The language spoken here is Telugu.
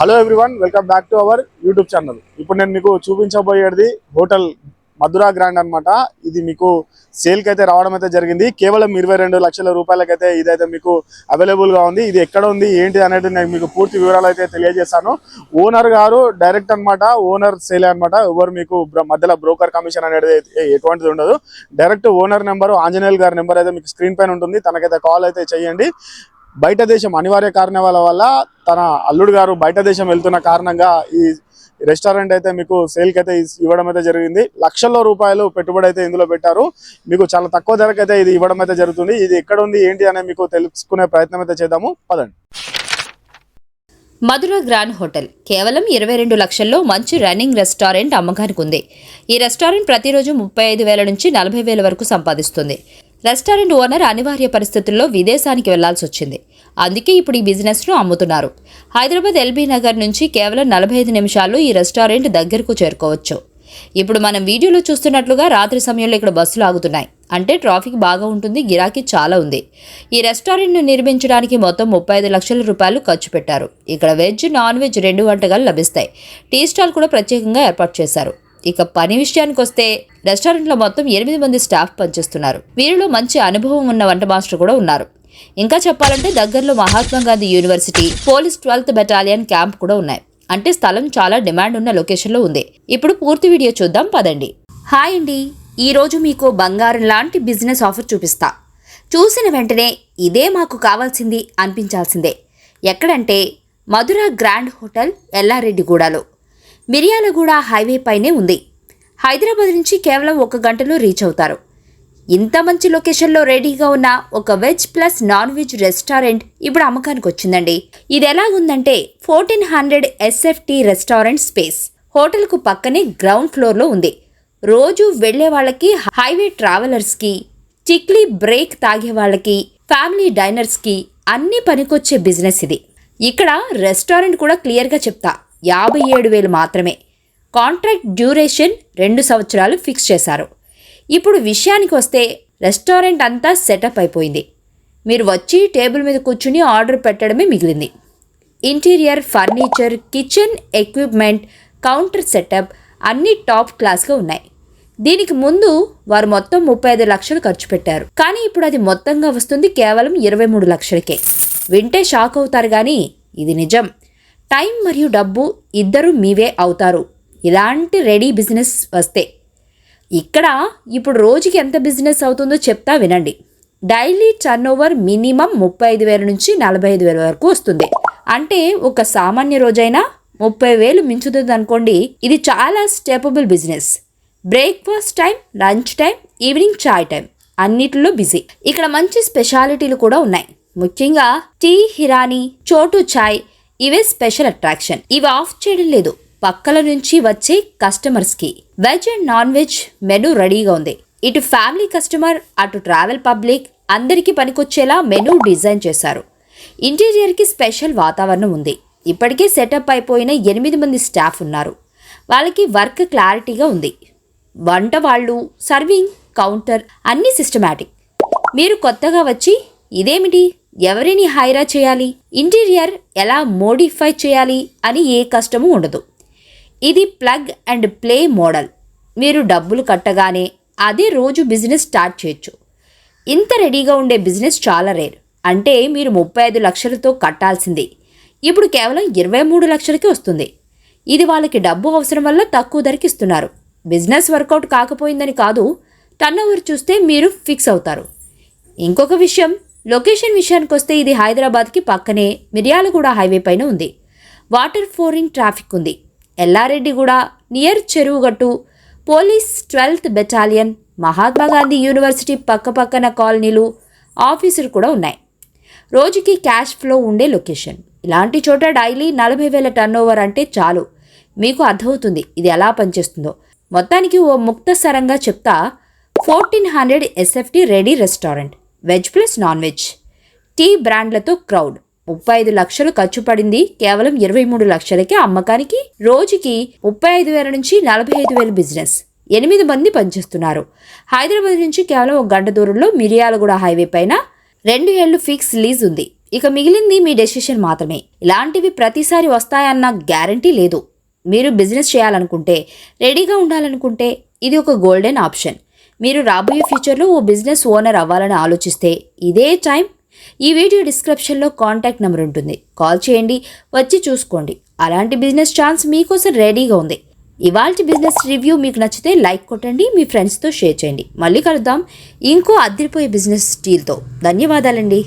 Hello everyone welcome back to our YouTube channel. ఇప్పుడు నేను మీకు చూపించబోయేది హోటల్ మధురా గ్రాండ్ అన్నమాట. ఇది మీకు సేల్కి అయితే రావడం అయితే జరిగింది. కేవలం ఇరవై రెండు లక్షల రూపాయలకైతే ఇదైతే మీకు అవైలబుల్గా ఉంది. ఇది ఎక్కడ ఉంది ఏంటి అనేది నేను మీకు పూర్తి వివరాలు అయితే తెలియజేస్తాను. ఓనర్ గారు డైరెక్ట్ అన్నమాట ఓనర్ సేల్ అన్నమాట. ఎవరు మీకు మధ్యలో బ్రోకర్ కమిషన్ అనేది ఎటువంటిది ఉండదు. డైరెక్ట్ ఓనర్ నెంబర్ ఆంజనేయులు గారి నెంబర్ అయితే మీకు స్క్రీన్ పైన ఉంటుంది. తనకైతే కాల్ అయితే చేయండి. బయట దేశం అనివార్య కారణాల వల్ల తన అల్లుడు గారు బయట దేశం వెళ్తున్న కారణంగా ఈ రెస్టారెంట్ అయితే మీకు సేల్కి అయితే ఇవ్వడం అయితే జరిగింది. లక్షల్లో రూపాయలు పెట్టుబడి అయితే ఇందులో పెట్టారు. మీకు చాలా తక్కువ ధరకు అయితే ఇది ఇవ్వడం అయితే జరుగుతుంది. ఇది ఎక్కడ ఉంది ఏంటి అనేది మీకు తెలుసుకునే ప్రయత్నం అయితే చేద్దాము. పదండి. Madhura grand hotel. కేవలం ఇరవై రెండు లక్షల్లో మంచి రన్నింగ్ రెస్టారెంట్ అమ్మకానికి ఉంది. ఈ రెస్టారెంట్ ప్రతిరోజు ముప్పై ఐదు వేల నుంచి నలభై వేల వరకు సంపాదిస్తుంది. రెస్టారెంట్ ఓనర్ అనివార్య పరిస్థితుల్లో విదేశానికి వెళ్ళాల్సి వచ్చింది. అందుకే ఇప్పుడు ఈ బిజినెస్ను అమ్ముతున్నారు. హైదరాబాద్ ఎల్బీ నగర్ నుంచి కేవలం నలభై ఐదు నిమిషాల్లో ఈ రెస్టారెంట్ దగ్గరకు చేరుకోవచ్చు. ఇప్పుడు మనం వీడియోలో చూస్తున్నట్లుగా రాత్రి సమయంలో ఇక్కడ బస్సులు ఆగుతున్నాయి. అంటే ట్రాఫిక్ బాగా ఉంటుంది గిరాకీ చాలా ఉంది. ఈ రెస్టారెంట్ను నిర్మించడానికి మొత్తం ముప్పై ఐదు లక్షల రూపాయలు ఖర్చు పెట్టారు. ఇక్కడ వెజ్ నాన్ వెజ్ రెండు వంటకాలు లభిస్తాయి. టీ స్టాల్ కూడా ప్రత్యేకంగా ఏర్పాటు చేశారు. ఇక పని విషయానికి వస్తే రెస్టారెంట్లో మొత్తం ఎనిమిది మంది స్టాఫ్ పనిచేస్తున్నారు. వీరిలో మంచి అనుభవం ఉన్న వంట మాస్టర్ కూడా ఉన్నారు. ఇంకా చెప్పాలంటే దగ్గరలో Mahatma Gandhi university police twelfth battalion camp కూడా ఉన్నాయి. అంటే స్థలం చాలా డిమాండ్ ఉన్న లొకేషన్లో ఉంది. ఇప్పుడు పూర్తి వీడియో చూద్దాం పదండి. హాయ్ అండి. ఈరోజు మీకు బంగారం లాంటి బిజినెస్ ఆఫర్ చూపిస్తా. చూసిన వెంటనే ఇదే మాకు కావాల్సింది అనిపించాల్సిందే. ఎక్కడంటే మధుర గ్రాండ్ హోటల్ ఎల్లారెడ్డిగూడలో. మిర్యాలగూడ హైవే పైనే ఉంది. హైదరాబాద్ నుంచి కేవలం ఒక గంటలో రీచ్ అవుతారు. ఇంత మంచి లొకేషన్లో రెడీగా ఉన్న ఒక veg plus non veg restaurant ఇప్పుడు అమ్మకానికి వచ్చిందండి ఇది ఎలాగుందంటే fourteen hundred SFT restaurant space. హోటల్కు పక్కనే గ్రౌండ్ ఫ్లోర్లో ఉంది. రోజు వెళ్ళే వాళ్ళకి హైవే ట్రావెలర్స్కి చిక్లీ బ్రేక్ తాగే వాళ్ళకి ఫ్యామిలీ డైనర్స్కి అన్ని పనికొచ్చే బిజినెస్ ఇది. ఇక్కడ రెస్టారెంట్ కూడా క్లియర్గా చెప్తా. యాభై ఏడు వేలు మాత్రమే. కాంట్రాక్ట్ డ్యూరేషన్ రెండు సంవత్సరాలు ఫిక్స్ చేశారు. ఇప్పుడు విషయానికి వస్తే రెస్టారెంట్ అంతా సెటప్ అయిపోయింది. మీరు వచ్చి టేబుల్ మీద కూర్చుని ఆర్డర్ పెట్టడమే మిగిలింది. Interior furniture kitchen equipment counter setup అన్నీ టాప్ క్లాస్గా ఉన్నాయి. దీనికి ముందు వారు మొత్తం ముప్పై ఐదు లక్షలు ఖర్చు పెట్టారు. కానీ ఇప్పుడు అది మొత్తంగా వస్తుంది కేవలం ఇరవై మూడు లక్షలకే. వింటే షాక్ అవుతారు కానీ ఇది నిజం. టైం మరియు డబ్బు ఇద్దరు మీవే అవుతారు. ఇలాంటి రెడీ బిజినెస్ వస్తే. ఇక్కడ ఇప్పుడు రోజుకి ఎంత బిజినెస్ అవుతుందో చెప్తా వినండి. డైలీ టర్న్ ఓవర్ మినిమం ముప్పై ఐదు వేల నుంచి నలభై ఐదు వేల వరకు వస్తుంది. అంటే ఒక సామాన్య రోజైనా ముప్పై వేలు మించుతుంది అనుకోండి ఇది చాలా stable business. Breakfast time lunch time evening chai time అన్నిటిలో బిజీ. ఇక్కడ మంచి స్పెషాలిటీలు కూడా ఉన్నాయి. ముఖ్యంగా టీ హిరానీ చోటు చాయ్ ఇవే స్పెషల్ అట్రాక్షన్. ఇవి ఆఫ్ చేయడం లేదు. పక్కల నుంచి వచ్చే కస్టమర్స్కి. Veg and non veg menu రెడీగా ఉంది. ఇటు ఫ్యామిలీ కస్టమర్ అటు ట్రావెల్ పబ్లిక్ అందరికీ పనికొచ్చేలా మెనూ డిజైన్ చేశారు. ఇంటీరియర్కి స్పెషల్ వాతావరణం ఉంది. ఇప్పటికే సెటప్ అయిపోయిన ఎనిమిది మంది స్టాఫ్ ఉన్నారు. వాళ్ళకి వర్క్ క్లారిటీగా ఉంది. వంట వాళ్ళు సర్వింగ్ కౌంటర్ అన్నీ సిస్టమాటిక్ మీరు కొత్తగా వచ్చి ఇదేమిటి? ఎవరిని హైరా చేయాలి? ఇంటీరియర్ ఎలా మోడిఫై చేయాలి అని ఏ కష్టము ఉండదు. ఇది ప్లగ్ అండ్ ప్లే మోడల్. మీరు డబ్బులు కట్టగానే అదే రోజు బిజినెస్ స్టార్ట్ చేయొచ్చు. ఇంత రెడీగా ఉండే బిజినెస్ చాలా రేర్. అంటే మీరు ముప్పై ఐదు లక్షలతో కట్టాల్సింది. ఇప్పుడు కేవలం ఇరవై మూడు లక్షలకి వస్తుంది. ఇది వాళ్ళకి డబ్బు అవసరం వల్ల తక్కువ ధరకి ఇస్తున్నారు. బిజినెస్ వర్కౌట్ కాకపోయిందని కాదు టర్న్ ఓవర్ చూస్తే మీరు ఫిక్స్ అవుతారు. ఇంకొక విషయం లొకేషన్ విషయానికి వస్తే ఇది హైదరాబాద్కి పక్కనే మిర్యాలగూడ హైవే పైన ఉంది. వాటర్ ఫోరింగ్ ట్రాఫిక్ ఉంది. Yellareddyguda near Cheruvugattu police twelfth battalion Mahatma Gandhi university పక్కపక్కన కాలనీలు ఆఫీసులు కూడా ఉన్నాయి. రోజుకి క్యాష్ ఫ్లో ఉండే లొకేషన్. ఇలాంటి చోట డైలీ నలభై వేల టర్న్ ఓవర్ అంటే చాలు. మీకు అర్థమవుతుంది ఇది ఎలా పనిచేస్తుందో. మొత్తానికి ఓ ముక్తసరంగా చెప్తా fourteen hundred SFT ready restaurant. Veg plus non veg. Tea బ్రాండ్లతో crowd. ముప్పై ఐదు లక్షలు ఖర్చు పడింది. కేవలం ఇరవై మూడు లక్షలకే అమ్మకానికి. రోజుకి ముప్పై ఐదు వేల నుంచి నలభై ఐదు వేల బిజినెస్. ఎనిమిది మంది పనిచేస్తున్నారు. హైదరాబాద్ నుంచి కేవలం ఒక గంట దూరంలో మిరియాలగూడ హైవే పైన రెండు ఏళ్ళు ఫిక్స్ లీజ్ ఉంది. ఇక మిగిలింది మీ డెసిషన్ మాత్రమే. ఇలాంటివి ప్రతిసారి వస్తాయన్న గ్యారంటీ లేదు. మీరు బిజినెస్ చేయాలనుకుంటే రెడీగా ఉండాలనుకుంటే ఇది ఒక గోల్డెన్ ఆప్షన్. మీరు రాబోయే ఫ్యూచర్లో ఓ బిజినెస్ ఓనర్ అవ్వాలని ఆలోచిస్తే ఇదే టైం ఈ వీడియో డిస్క్రిప్షన్లో కాంటాక్ట్ నెంబర్ ఉంటుంది. కాల్ చేయండి వచ్చి చూసుకోండి. అలాంటి బిజినెస్ ఛాన్స్ మీకోసం రెడీగా ఉంది. ఇవాల్టి బిజినెస్ రివ్యూ మీకు నచ్చితే లైక్ కొట్టండి మీ ఫ్రెండ్స్తో షేర్ చేయండి. మళ్ళీ కలుద్దాం. ఇంకో అదిరిపోయే బిజినెస్ డీల్తో ధన్యవాదాలండి.